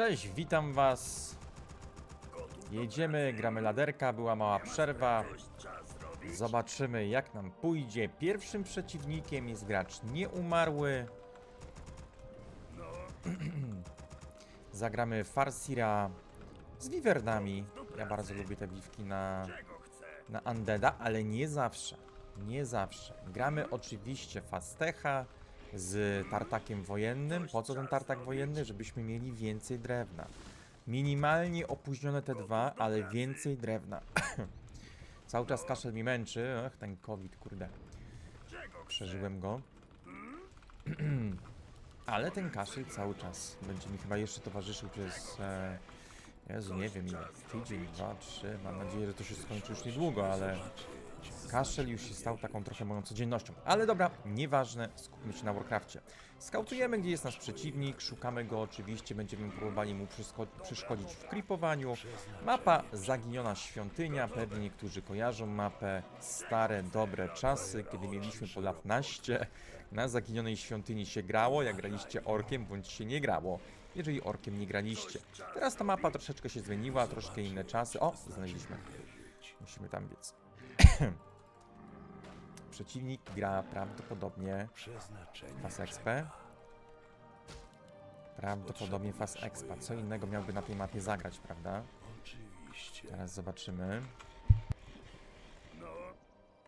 Cześć, witam was. Jedziemy, gramy laderka, była mała przerwa. Zobaczymy jak nam pójdzie. Pierwszym przeciwnikiem jest gracz nieumarły. Zagramy Farsira z Wivernami. Ja bardzo lubię te wiwki na, na Undeada, ale nie zawsze. Nie zawsze. Gramy oczywiście Fastecha z tartakiem wojennym. Po co ten tartak wojenny? Żebyśmy mieli więcej drewna. Minimalnie opóźnione te dwa, ale więcej drewna. Cały czas kaszel mi męczy. Ach, ten COVID, kurde. Przeżyłem go. Ale ten kaszel cały czas będzie mi chyba jeszcze towarzyszył przez... E, Jezu, nie wiem ile. Tydzień, dwa, trzy. Mam nadzieję, że to się skończy już niedługo, ale... Kaszel już się stał taką trochę moją codziennością. Ale dobra, nieważne, skupmy się na Warcrafcie. Skautujemy, gdzie jest nasz przeciwnik, szukamy go oczywiście, będziemy próbowali mu przeszkodzić w creepowaniu. Mapa Zaginiona Świątynia, pewnie niektórzy kojarzą mapę Stare, dobre czasy, kiedy mieliśmy po lat naście. Na Zaginionej Świątyni się grało, jak graliście orkiem, bądź się nie grało, jeżeli orkiem nie graliście. Teraz ta mapa troszeczkę się zmieniła, troszkę inne czasy. O, znaleźliśmy. Musimy tam biec. Przeciwnik gra prawdopodobnie Fas XP. Prawdopodobnie Fas Expa. Co innego miałby na tej mapie zagrać, prawda? Oczywiście. Teraz zobaczymy.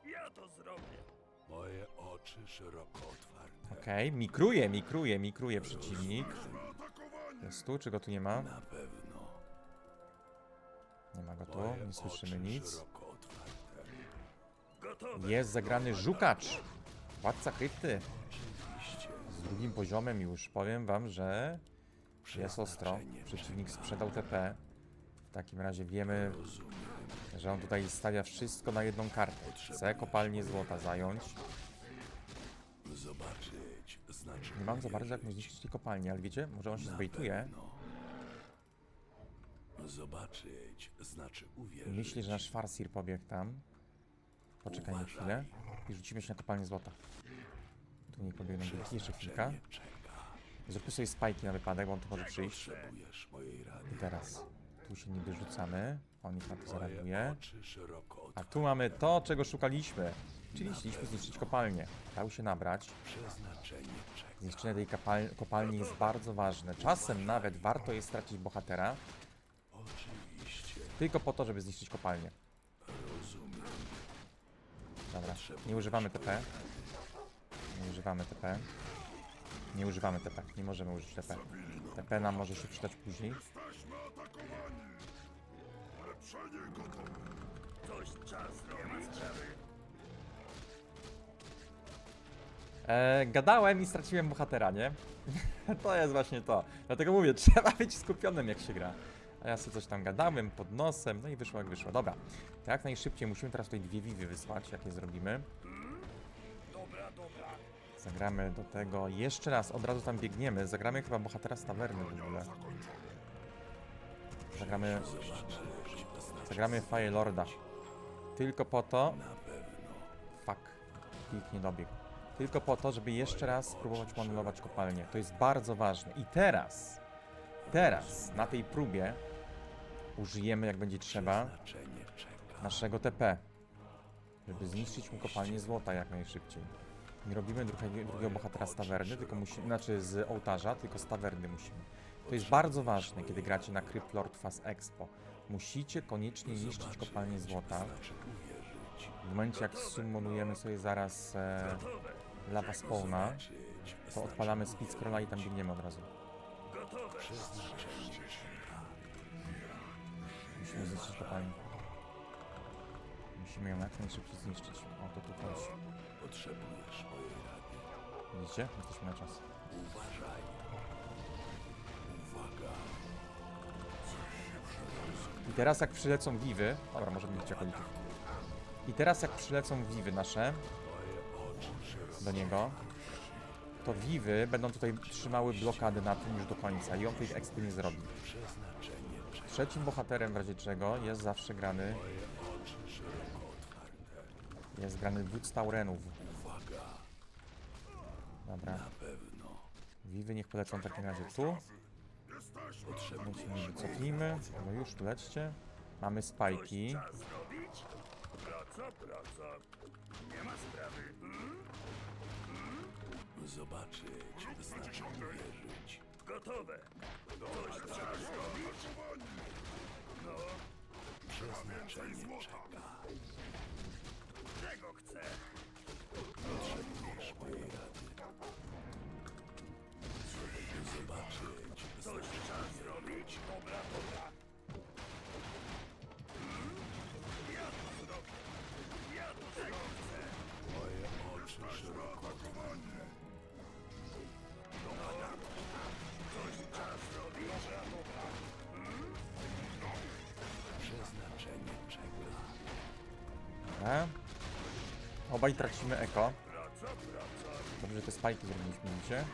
Ja to zrobię. Moje oczy szeroko otwarte. Okej, mikruje, mikruje, mikruje przeciwnik. Jest tu, czy go tu nie ma? Na pewno. Nie ma go tu, nie słyszymy nic. Jest zagrany żukacz. Władca krypty. Z drugim poziomem już powiem wam, że jest ostro. Przeciwnik sprzedał TP. W takim razie wiemy, że on tutaj stawia wszystko na jedną kartę. Chce kopalnię złota zająć. Zobaczyć znaczy Nie mam za bardzo jak mu zniszczyć tej kopalni, ale wiecie, może on się zbejtuje. Zobaczyć znaczy uwierzyć. Myślę, że nasz Farsir pobiegł tam. Poczekajmy chwilę i rzucimy się na kopalnię złota. Tu nie pobiegną wilki, jeszcze czeka. Zróbmy sobie spajki na wypadek, bo on tu może przyjść. I teraz. Tu się niby rzucamy. On ich na to zareaguje. A tu mamy to, czego szukaliśmy. Czyli chcieliśmy zniszczyć kopalnię. Dał się nabrać. Zniszczenie tej kopal- kopalni jest bardzo ważne. Czasem nawet warto jest stracić bohatera, Oczywiście. tylko po to, żeby zniszczyć kopalnię. Dobra, nie używamy TP. Nie używamy TP. Nie używamy TP. Nie możemy użyć TP. TP nam może się przydać później. E, gadałem i straciłem bohatera, nie? to jest właśnie to. Dlatego mówię, trzeba być skupionym jak się gra. A ja sobie coś tam gadałem pod nosem, no i wyszło jak wyszło. Dobra, jak najszybciej musimy teraz tutaj dwie wiwy wysłać, jak je zrobimy. Dobra, dobra. Zagramy do tego jeszcze raz, od razu tam biegniemy. Zagramy chyba bohatera z tawerny w ogóle. Zagramy, zagramy Fire Lorda. Tylko po to. Fuck. Klik nie dobiegł. Tylko po to, żeby jeszcze raz spróbować manulować kopalnię. To jest bardzo ważne. I teraz, teraz, na tej próbie użyjemy, jak będzie trzeba, naszego TP. Żeby zniszczyć mu kopalnię złota jak najszybciej. Nie robimy drugiego, drugiego bohatera z tawerny, tylko znaczy z ołtarza, tylko z tawerny musimy. To jest bardzo ważne, kiedy gracie na Crypt Lord Fast Expo. Musicie koniecznie niszczyć kopalnię złota. W momencie jak summonujemy sobie zaraz e, lawa spawna, to odpalamy speed scrolla i tam biegniemy od razu. Gotowe. Zniszczyć kopalnię. Musimy ją jak najszybciej zniszczyć. O to tu chodzi. Potrzebujesz mojej rady. Widzicie? Jesteśmy na czas. Uważaj. Uwaga. I teraz jak przylecą wiwy... Dobra, możemy mieć akolitów. I teraz jak przylecą wiwy nasze do niego, to wiwy będą tutaj trzymały blokady na tym już do końca i on tej ekspy nie zrobi. Przeznaczenie. Trzecim bohaterem w razie czego jest zawsze grany, jest grany wódz Taurenów. Dobra. Wiwy niech polecą w takim razie tu. Lecimy, cofnijmy. No już, tu lećcie. Mamy spajki. Praca, praca. Nie ma sprawy. Zobaczyć, wystarczy uwierzyć. Gotowe. Coś czas robić? Przeznaczenie czeka. Obaj tracimy eko. Dobrze, te spajki zrobiliśmy.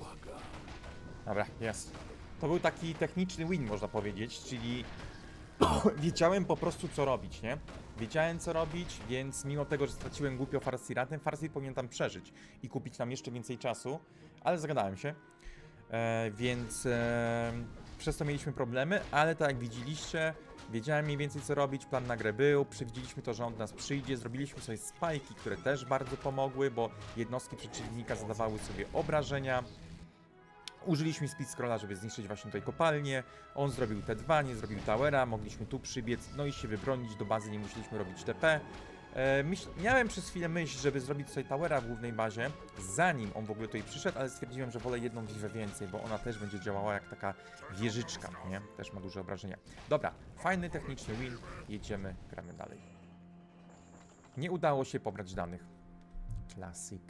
Uwaga. Dobra, jest. To był taki techniczny win, można powiedzieć, czyli wiedziałem po prostu co robić, nie? Wiedziałem co robić, więc mimo tego, że straciłem głupio Farsira, ten Farsir powinien tam przeżyć i kupić nam jeszcze więcej czasu, ale zagadałem się. E, więc e, przez to mieliśmy problemy, ale tak jak widzieliście, wiedziałem mniej więcej co robić, plan na grę był, przewidzieliśmy to, że on do nas przyjdzie, zrobiliśmy sobie spajki, które też bardzo pomogły, bo jednostki przeciwnika zadawały sobie obrażenia, Użyliśmy speed scrolla, żeby zniszczyć właśnie tutaj kopalnię. On zrobił T2, nie zrobił towera, mogliśmy tu przybiec, no i się wybronić do bazy, nie musieliśmy robić TP. E, miałem przez chwilę myśl, żeby zrobić tutaj towera w głównej bazie, zanim on w ogóle tutaj przyszedł, ale stwierdziłem, że wolę jedną wieżę więcej, bo ona też będzie działała jak taka wieżyczka, nie? Też ma duże obrażenia. Dobra, fajny techniczny win, jedziemy, gramy dalej. Nie udało się pobrać danych. Classic.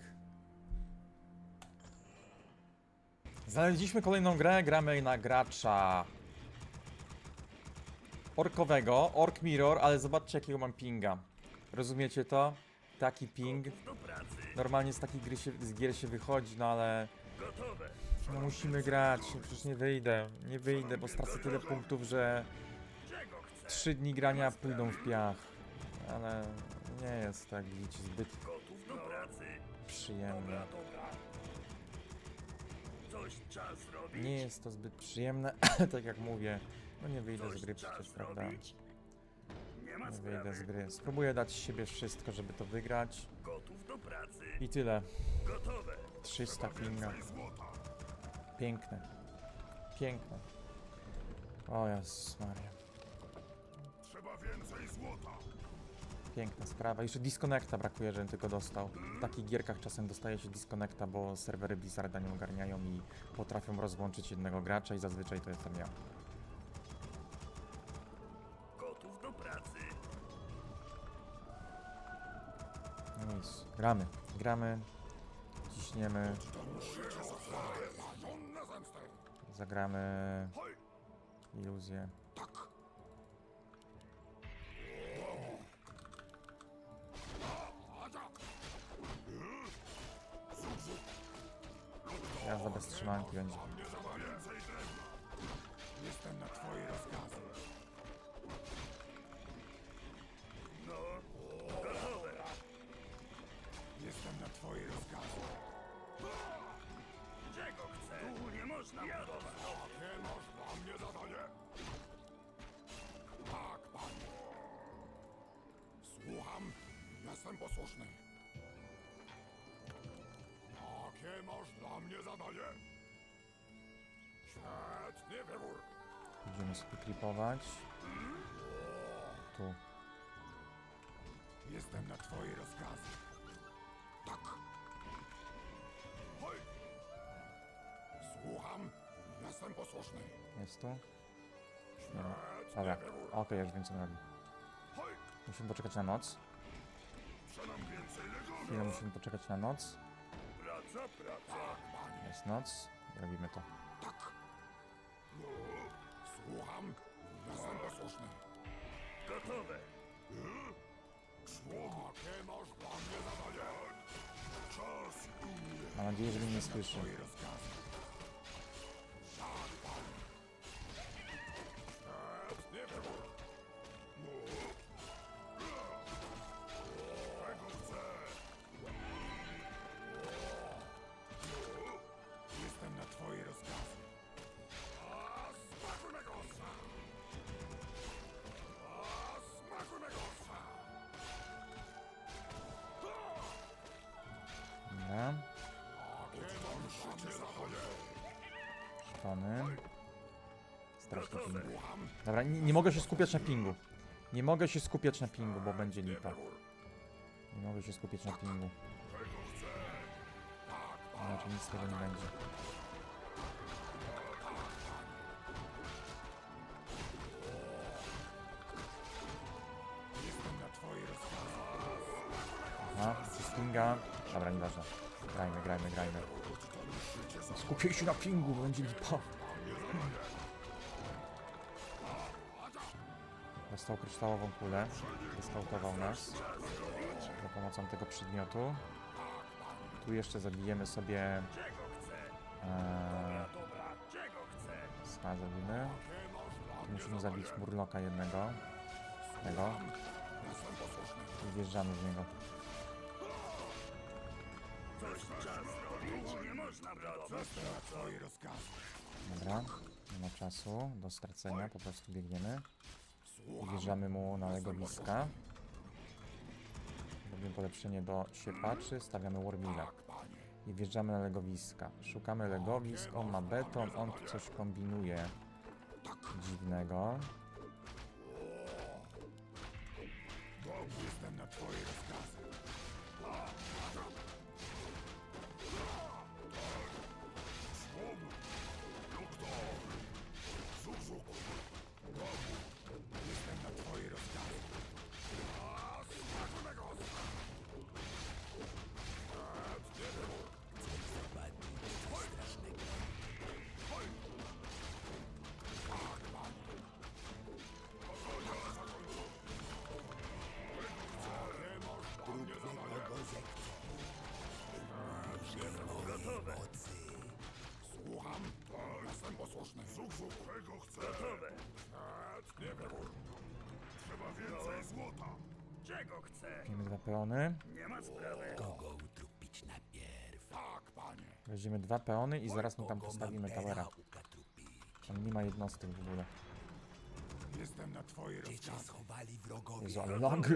Znaleźliśmy kolejną grę, gramy na gracza orkowego, Ork Mirror, ale zobaczcie jakiego mam pinga. Rozumiecie to? Taki ping. Normalnie z takich gry się, z gier się wychodzi, no ale no musimy grać, przecież nie wyjdę, nie wyjdę, bo stracę tyle punktów, że trzy dni grania pójdą w piach. Ale nie jest tak, widzicie, zbyt przyjemne. Nie jest to zbyt przyjemne, tak jak mówię. No nie wyjdę z gry przecież, prawda? Wyjdę z gry. Spróbuję dać z siebie wszystko, żeby to wygrać. Gotów do pracy. I tyle. Gotowe. 300 pinga. Piękne. Piękne. O Jezus Maria. Trzeba więcej złota. Piękna sprawa. Jeszcze disconnecta brakuje, żebym tylko dostał. W takich gierkach czasem dostaje się disconnecta, bo serwery Blizzarda nie ogarniają i potrafią rozłączyć jednego gracza i zazwyczaj to jestem ja. Gramy. Gramy. Ciśniemy. Zagramy. Iluzję. Jazda bez trzymanki będzie. Jestem na twoje rozkazy. Twoje rozkazy. Czego chcę? Tu nie można budować. Nie masz dla mnie zadanie? Tak, panie. Słucham. Jestem posłuszny. Jakie masz dla mnie zadanie? Świetnie, wybór. Będziemy sobie klipować. Tu. Jestem na twoje rozkazy. Jestem posłuszny. Jest tu? Nie ma. Dobra. Okej, już wiem co robi. Musimy poczekać na noc. Przenam więcej legionów. Chwilę musimy poczekać na noc. Praca, praca. Jest noc. i Robimy to. Tak. No. Słucham. Jestem posłuszny. Gotowe. Jakie masz dla mnie zadanie? Czas. Mam nadzieję, że mnie nie słyszy. Szpony. Straszny ping. Dobra, nie, nie mogę się skupiać na pingu. Nie mogę się skupiać na pingu, bo będzie lipa. Nie mogę się skupiać na pingu. Inaczej nic z tego nie będzie. Aha, przez pinga. Dobra, nieważne. Grajmy, grajmy, grajmy. Skupiaj się na pingu, bo będzie lipa. Dostał kryształową kulę. Wyskautował nas. Za pomocą tego przedmiotu. Tu jeszcze zabijemy sobie... Eee, zabijemy. Tu musimy zabić murloka jednego. Tego. I wjeżdżamy w niego. Nie można. Twoje rozkazy. Dobra. Nie ma czasu do stracenia, po prostu biegniemy. Wjeżdżamy mu na legowiska. Robimy polepszenie do siepaczy, stawiamy Warmila. I wjeżdżamy na legowiska. Szukamy legowisk, on ma beton, on coś kombinuje dziwnego. Jestem na twoje peony. Nie ma sprawy. Kogo utrupić najpierw? Tak, panie. Weźmiemy dwa peony i zaraz mu tam postawimy towera. On nie ma jednostek w ogóle. Jestem na twoje Gdzie cię rozkazy. schowali wrogowie? Jezu, ale lag.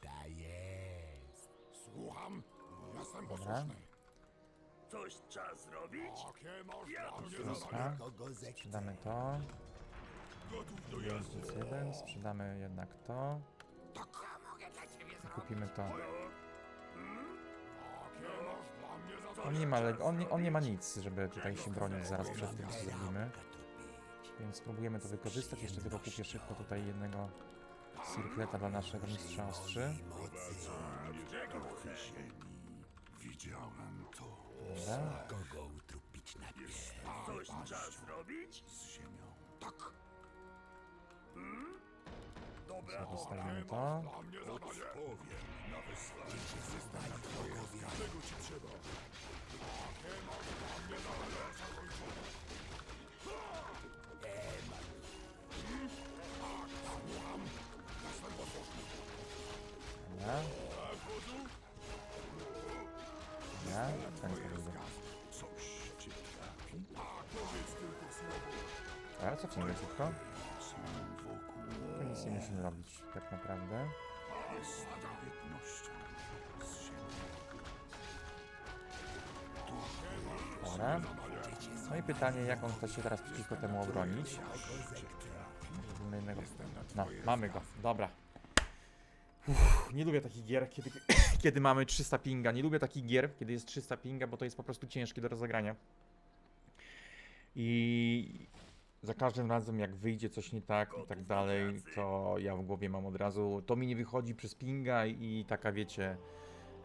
Ta jest. Słucham. Jestem posłuszny. Coś trzeba zrobić? Zrobię. zadanie? Dobra. Kogo zechce? Sprzedamy to. Gotów do Jest jazdy. jeden. Sprzedamy jednak to. Kupimy to. On nie ma, on nie, on nie ma nic, żeby tutaj się bronić zaraz przed tym, co zrobimy. Więc spróbujemy to wykorzystać. Jeszcze tylko kupię szybko tutaj jednego cirkleta dla naszego mistrza ostrzy. Widziałem to Dobra. Kogo utrupić najpierw? Coś trzeba zrobić? z ziemią. Tak. Dobra, Zostawimy to. Dla mnie zadanie. Na wysłanie. Na twoje rozkazy. Czego ci trzeba? Jakie masz dla mnie zadanie? Zakończone. Tak, słucham. Posłuszny. Dobra. Dobra. Ten powiedział. Coś cię trafi? Tak, powiedz tylko słowo. Ale cofnijmy szybko. Nic nie musimy robić, tak naprawdę. Dobra. No i pytanie, jak on chce się teraz przeciwko temu obronić. No, mamy go. Dobra. Uff, nie lubię takich gier, kiedy, kiedy mamy 300 pinga. Nie lubię takich gier, kiedy jest 300 pinga, bo to jest po prostu ciężkie do rozegrania. I za każdym razem, jak wyjdzie coś nie tak i tak dalej, to ja w głowie mam od razu, to mi nie wychodzi przez pinga i taka, wiecie,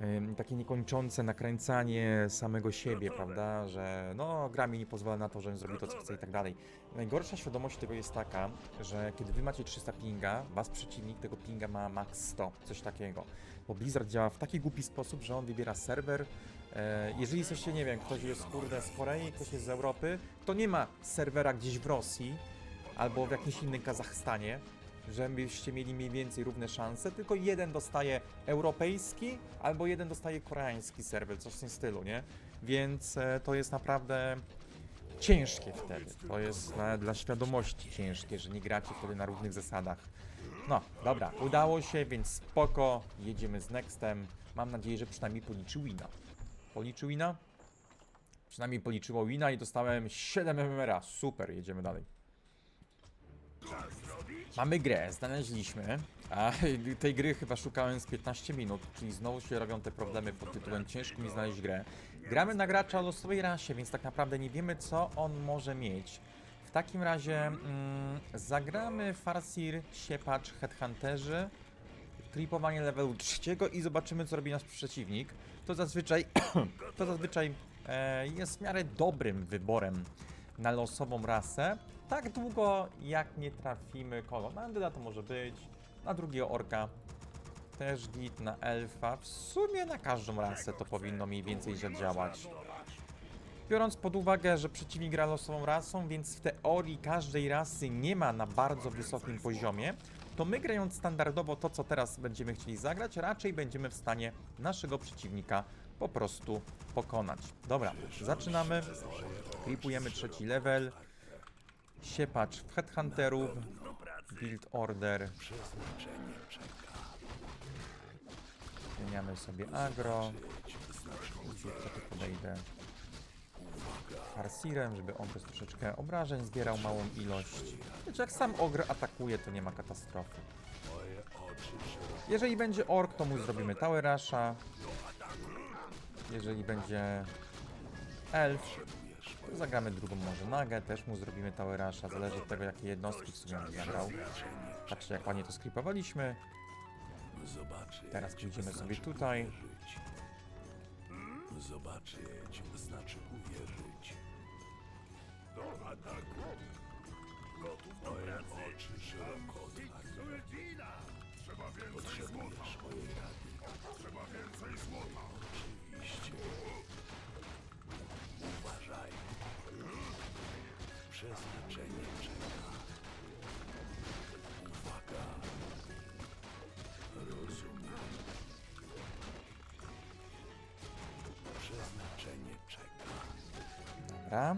ym, takie niekończące nakręcanie samego siebie, prawda, że no, gra mi nie pozwala na to, żebym zrobił to, co chcę i tak dalej. Najgorsza świadomość tego jest taka, że kiedy wy macie 300 pinga, wasz przeciwnik tego pinga ma max 100, coś takiego. Bo Blizzard działa w taki głupi sposób, że on wybiera serwer. E, jeżeli jesteście, nie wiem, ktoś jest kurde z Korei, ktoś jest z Europy, to nie ma serwera gdzieś w Rosji albo w jakimś innym Kazachstanie, żebyście mieli mniej więcej równe szanse, tylko jeden dostaje europejski albo jeden dostaje koreański serwer, coś w tym stylu, nie? Więc e, to jest naprawdę ciężkie wtedy. To jest dla świadomości ciężkie, że nie gracie wtedy na równych zasadach. No, dobra, udało się, więc spoko, jedziemy z Nextem. Mam nadzieję, że przynajmniej policzy wina. Policzy wina? Przynajmniej policzyło wina i dostałem 7 MMR-a. Super, jedziemy dalej. Mamy grę, znaleźliśmy. A tej gry chyba szukałem z 15 minut, czyli znowu się robią te problemy pod tytułem ciężko mi znaleźć grę. Gramy na gracza o losowej rasie, więc tak naprawdę nie wiemy co on może mieć. W takim razie mm, zagramy Farsir, Siepacz, Headhunterzy, klipowanie levelu 3 i zobaczymy co robi nasz przeciwnik. To zazwyczaj, to zazwyczaj e, jest w miarę dobrym wyborem na losową rasę. Tak długo jak nie trafimy kogo. Na Andyla to może być, na drugiego orka też git, na elfa. W sumie na każdą rasę to powinno mniej więcej zadziałać. Biorąc pod uwagę, że przeciwnik gra losową rasą, więc w teorii każdej rasy nie ma na bardzo wysokim poziomie, to my grając standardowo to, co teraz będziemy chcieli zagrać, raczej będziemy w stanie naszego przeciwnika po prostu pokonać. Dobra, zaczynamy. Klipujemy trzeci level. Siepacz w Headhunterów. Build Order. Zmieniamy sobie agro. Jeszcze tu podejdę Farsirem, żeby on też troszeczkę obrażeń zbierał małą ilość. Wiecie, jak sam ogr atakuje, to nie ma katastrofy. Jeżeli będzie ork, to mu zrobimy Tower Rusha. Jeżeli będzie elf, to zagramy drugą może nagę, też mu zrobimy Tower Rusha, zależy od tego, jakie jednostki w sumie on zagrał. Patrzcie, jak ładnie to skripowaliśmy. Teraz pójdziemy sobie tutaj. Zobaczyć znaczy ataku. Gotów do pracy. oczy szeroko otwarte. Trzeba więcej złota. Trzeba więcej złota. Oczywiście. Uważaj. Przeznaczenie czeka. Uwaga. Rozumiem. Przeznaczenie czeka. Dobra,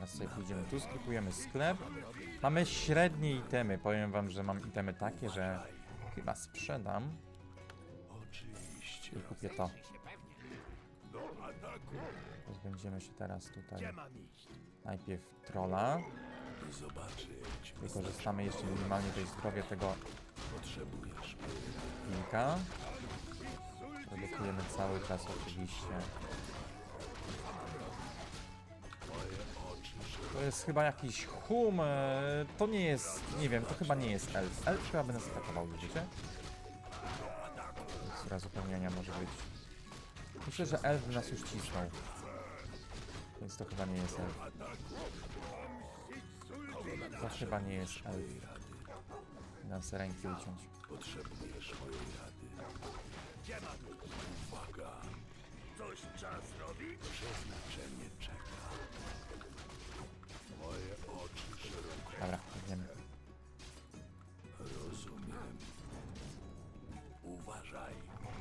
teraz sobie pójdziemy tu, skrypujemy sklep. Mamy średnie itemy, powiem wam, że mam itemy takie, że chyba sprzedam i kupię to. Pozbędziemy się teraz tutaj najpierw. Zobaczyć. Wykorzystamy jeszcze minimalnie tej zdrowie tego Potrzebujesz. Redukujemy cały czas oczywiście. To jest chyba jakiś hum, e, to nie jest, nie wiem, to chyba nie jest elf. Elf chyba by nas atakował, widzicie? Tekstura zupełnienia może być. Myślę, że elf nas już cisnął. Więc to chyba nie jest elf. To chyba nie jest elf. Sobie ręki uciąć. Potrzebujesz mojej rady. Uwaga. Coś trzeba zrobić? Przeznaczenie czeka.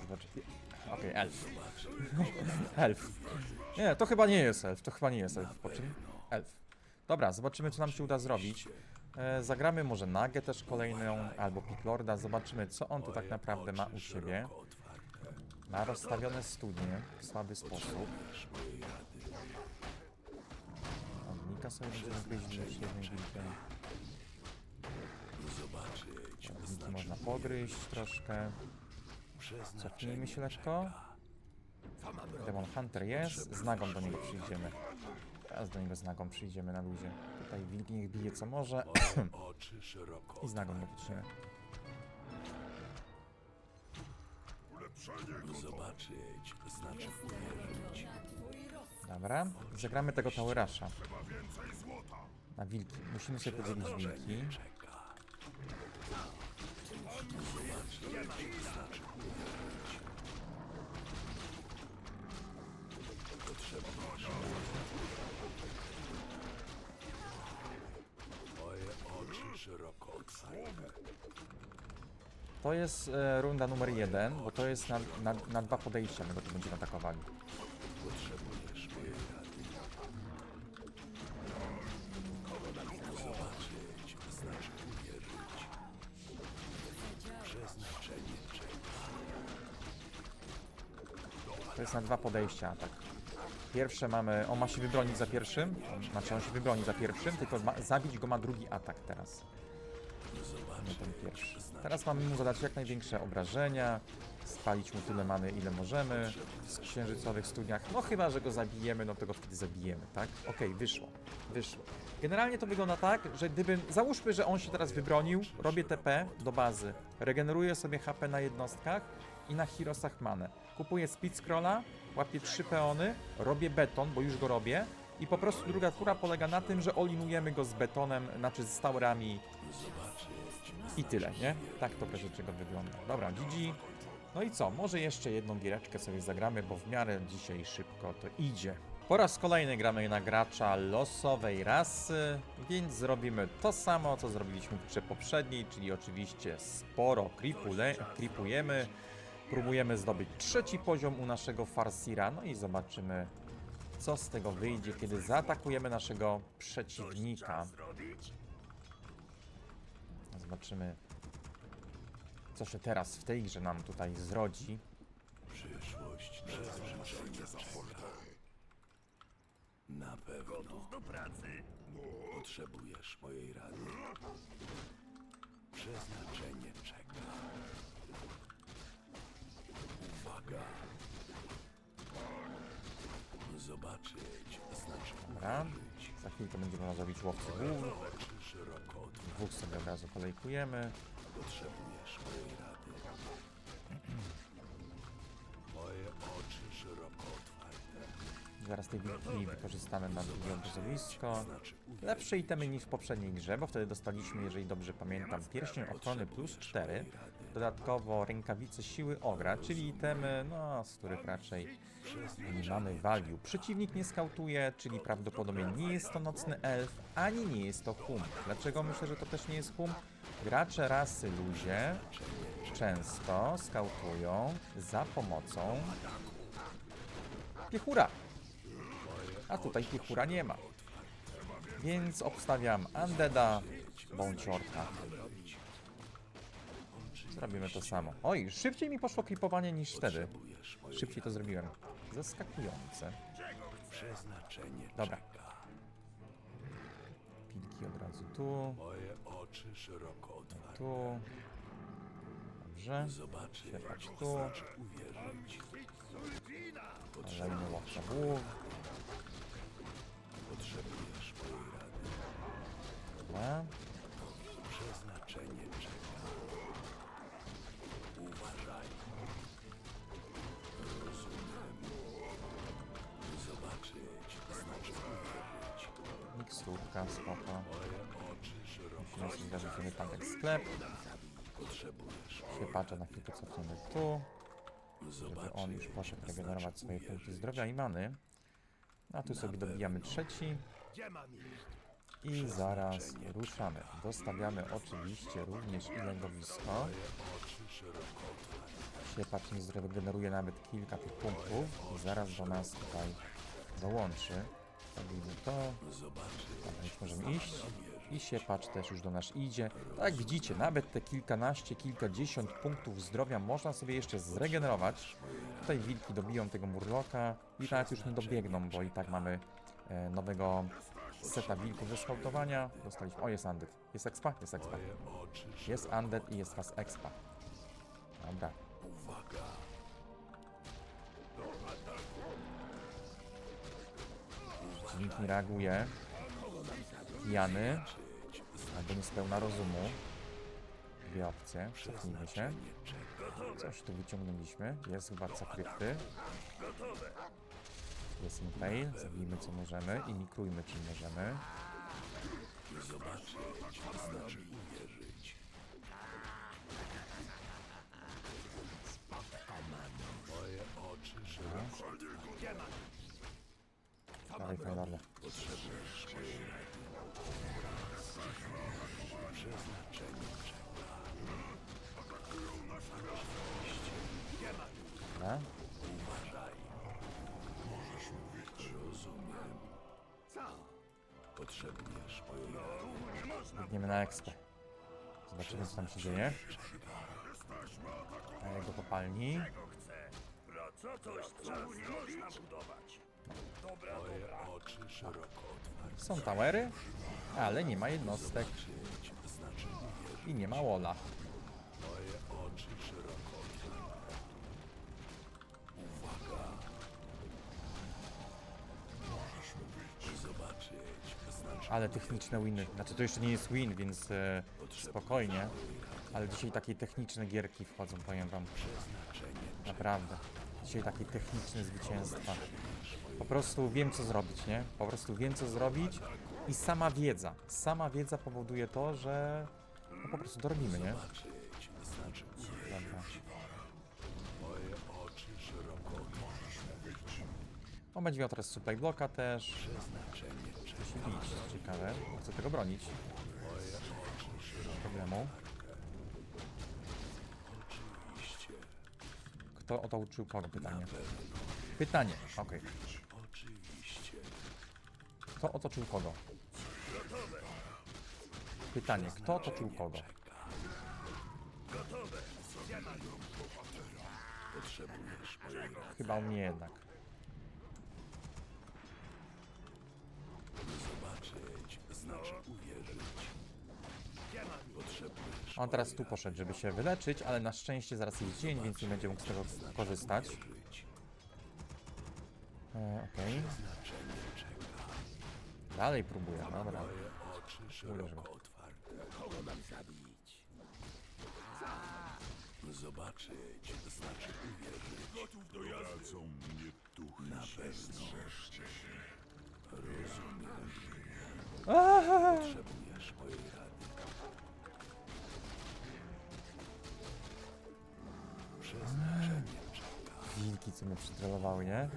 Zobacz. Okej, elf. elf. Nie, to chyba nie jest elf, to chyba nie jest elf. Po czym? Elf. Dobra, zobaczymy co nam się uda zrobić. E, zagramy może Nagę też kolejną, albo Picklorda, zobaczymy co on tu tak naprawdę ma u siebie. Ma rozstawione studnie w słaby sposób. Ognika sobie będziemy już jednym wilkiem. Zobaczyć. Ogniki można pogryźć troszkę. Cofnijmy się lekko. Demon Hunter jest, z nagą do niego przyjdziemy. Teraz do niego z nagą przyjdziemy na luzie. Tutaj wilk niech bije co może i z nagą wytrzymy. Zobaczyć. Znaczy uwierzyć. Dobra, zagramy tego Towerasha. Na wilki. Musimy sobie podzielić wilki. Moje oczy szeroko otwarte. To jest e, runda numer jeden, bo to jest na, na, na dwa podejścia, my go tu będziemy atakowali. To jest na dwa podejścia atak. Pierwsze mamy, on ma się wybronić za pierwszym, znaczy on się wybroni za pierwszym, tylko ma, zabić go ma drugi atak teraz. Ten pierwszy. Teraz mamy mu zadać jak największe obrażenia, spalić mu tyle mamy ile możemy z księżycowych studniach. No chyba, że go zabijemy, no to go wtedy zabijemy, tak? Okej, wyszło, wyszło. Generalnie to wygląda tak, że gdybym, załóżmy, że on się teraz wybronił, robię TP do bazy, regeneruję sobie HP na jednostkach i na Hirosach manę. Kupuję speed scrolla, łapię trzy peony, robię beton, bo już go robię i po prostu druga tura polega na tym, że olinujemy go z betonem, znaczy z taurami i tyle, nie? Tak to proszę czego wygląda. Dobra, GG. No i co? Może jeszcze jedną giereczkę sobie zagramy, bo w miarę dzisiaj szybko to idzie. Po raz kolejny gramy na gracza losowej rasy, więc zrobimy to samo, co zrobiliśmy w grze poprzedniej, czyli oczywiście sporo creepule, creepujemy, próbujemy zdobyć trzeci poziom u naszego Farsira, no i zobaczymy, co z tego wyjdzie, kiedy zaatakujemy naszego przeciwnika. Zobaczymy, co się teraz w tej grze nam tutaj zrodzi. Przyszłość czeka. Na pewno do pracy. potrzebujesz mojej rady. Przeznaczenie czeka. Uwaga. Zobaczyć znaczy Dobra. Za chwilkę będziemy można zrobić łowcy głów. Dwóch sobie od razu kolejkujemy. Potrzebujesz mojej rady. Moje oczy szeroko otwarte. Zaraz tej wilki wykorzystamy na drugie obozowisko. Znaczy. Lepsze itemy niż w poprzedniej grze, bo wtedy dostaliśmy, jeżeli dobrze pamiętam, pierścień ochrony plus 4. Dodatkowo rękawice siły ogra, czyli itemy, no, z których raczej nie mamy value. Przeciwnik nie skautuje, czyli prawdopodobnie nie jest to nocny elf, ani nie jest to hum. Dlaczego myślę, że to też nie jest hum? Gracze rasy ludzie często skautują za pomocą piechura. A tutaj piechura nie ma. Więc obstawiam Undeada bądź orka. Zrobimy to samo. Oj, szybciej mi poszło klipowanie niż wtedy. Szybciej to zrobiłem. Zaskakujące. Przeznaczenie Dobra. Pilki od razu tu, Moje oczy szeroko otwarte. tu. Dobrze. Siepać tu. Kolejny łowca głów. Potrzebujesz mojej rady. Dobra. Sobie tamten sklep. potrzebujesz. Siepacza na chwilkę cofniemy tu. Żeby on już poszedł regenerować swoje punkty zdrowia i many. A tu sobie dobijamy trzeci. I zaraz ruszamy. Dostawiamy oczywiście również ilegowisko. Siepacz nie zregeneruje nawet kilka tych punktów i zaraz do nas tutaj dołączy. Robimy to. Dobra, możemy iść. I siepacz też już do nas idzie. Tak jak widzicie, nawet te kilkanaście, kilkadziesiąt punktów zdrowia można sobie jeszcze zregenerować. Tutaj wilki dobiją tego murloka i nawet już nie dobiegną, bo i tak mamy e, nowego seta wilków ze skautowania. Dostaliśmy. O, jest undead. Jest expa? Jest expa. Jest undead i jest was expa. Dobra. Nikt nie reaguje. Pijany. Albo niespełna rozumu. Dwie opcje. Cofnijmy się. Coś tu wyciągnęliśmy. Jest władca krypty. Jest impale. Zabijmy co możemy i mikrujmy czym możemy. Dawaj, Fajlarle. Biegniemy na ekspę. Zobaczymy co tam się dzieje. Na jego kopalni. Co coś budować. Szeroko otwarte. Są towery, ale nie ma jednostek i nie ma wola. Ale techniczne winy. Znaczy to jeszcze nie jest win, więc e, spokojnie. Ale dzisiaj takie techniczne gierki wchodzą, powiem wam. Naprawdę. Dzisiaj takie techniczne zwycięstwa. Po prostu wiem co zrobić, nie? Po prostu wiem co zrobić i sama wiedza. Sama wiedza powoduje to, że no po prostu dorobimy, nie? Dobra. On będzie miał teraz supply blocka też. Się bić, ciekawe. Chcę tego bronić. Problemu. Kto o to uczył kogo? Pytanie. Pytanie, okej. Oczywiście. Kto otoczył kogo? Pytanie, kto otoczył kogo? Chyba mnie jednak. Znaczy uwierzyć. Potrzebujesz On teraz tu poszedł, żeby się wyleczyć, ale na szczęście zaraz jest dzień, więc nie będzie mógł z tego korzystać. uwierzyć. E, Okej, Znaczenie czeka. dalej próbuję, dobra. Twoje oczy szeroko otwarte. Kogo mam zabić? Zobaczyć znaczy uwierzyć. Gotów do jazdy. Prowadzą mnie duchy Na pewno. Rozumiem. Potrzebujesz mojej rady. Przeznaczenie czeka. Wilki, co mnie przytrolowały, nie?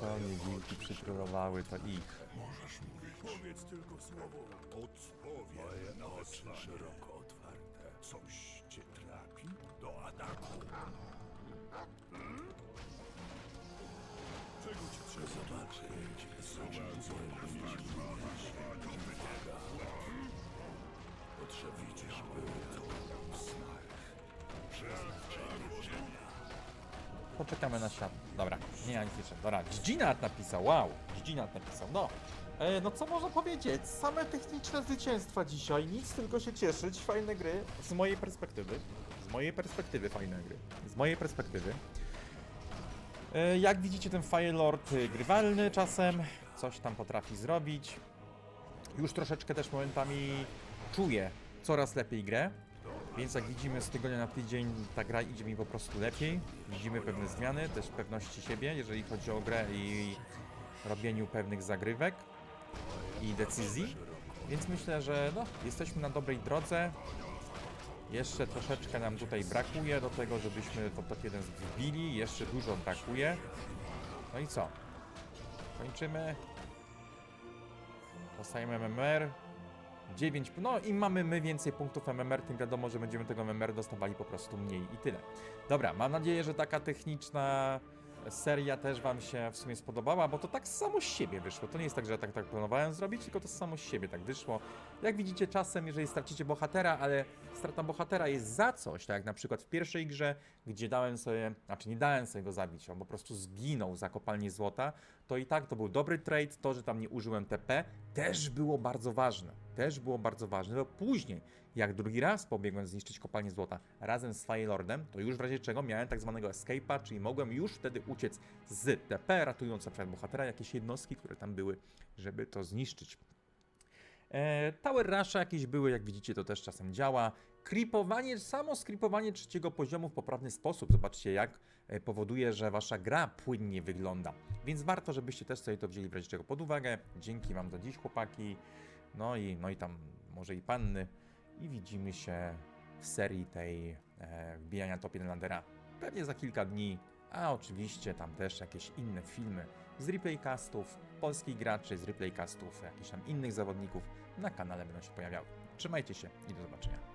Co mnie wilki przytrolowały, to ich. Powiedz tylko słowo. Odpowiem Moje na oczy wezwanie. szeroko otwarte. Coś cię trapi? Do ataku. Czeka. Poczekamy na świat. Dobra, nie ja nic szedł. Dobra, Dzidzinat napisał, wow. Dzidzinat napisał, no. E, no co można powiedzieć? Same techniczne zwycięstwa dzisiaj, nic tylko się cieszyć, fajne gry. Z mojej perspektywy, z mojej perspektywy fajne gry. Z mojej perspektywy. E, jak widzicie ten Firelord y, grywalny czasem, coś tam potrafi zrobić. Już troszeczkę też momentami czuję coraz lepiej grę. Więc jak widzimy z tygodnia na tydzień ta gra idzie mi po prostu lepiej. Widzimy pewne zmiany, też pewności siebie, jeżeli chodzi o grę i robieniu pewnych zagrywek i decyzji. Więc myślę, że no, jesteśmy na dobrej drodze. Jeszcze troszeczkę nam tutaj brakuje do tego, żebyśmy to top 1 wbili. Jeszcze dużo brakuje. No i co? Kończymy. Dostajemy MMR. 9, no im mamy my więcej punktów MMR, tym wiadomo, że będziemy tego MMR dostawali po prostu mniej i tyle. Dobra, mam nadzieję, że taka techniczna seria też Wam się w sumie spodobała, bo to tak samo z siebie wyszło. To nie jest tak, że tak, tak planowałem zrobić, tylko to samo z siebie tak wyszło. Jak widzicie, czasem, jeżeli stracicie bohatera, ale strata bohatera jest za coś, tak jak na przykład w pierwszej grze, gdzie dałem sobie, znaczy nie dałem sobie go zabić, on po prostu zginął za kopalnię złota, to i tak to był dobry trade. To, że tam nie użyłem TP, też było bardzo ważne. Też było bardzo ważne. Bo później, jak drugi raz pobiegłem zniszczyć kopalnię złota razem z Firelordem, to już w razie czego miałem tak zwanego escape'a, czyli mogłem już wtedy uciec z TP, ratując na przykład bohatera, jakieś jednostki, które tam były, żeby to zniszczyć. E, Tower Rusha jakieś były, jak widzicie, to też czasem działa. Creepowanie, samo skripowanie trzeciego poziomu w poprawny sposób. Zobaczcie, jak e, powoduje, że wasza gra płynnie wygląda. Więc warto, żebyście też sobie to wzięli w razie czego pod uwagę. Dzięki wam do dziś, chłopaki. No i, no i tam może i panny. I widzimy się w serii tej e, wbijania top 1 landera pewnie za kilka dni. A oczywiście tam też jakieś inne filmy z replaycastów, polskich graczy, z replaycastów, jakichś tam innych zawodników na kanale będą się pojawiały. Trzymajcie się i do zobaczenia.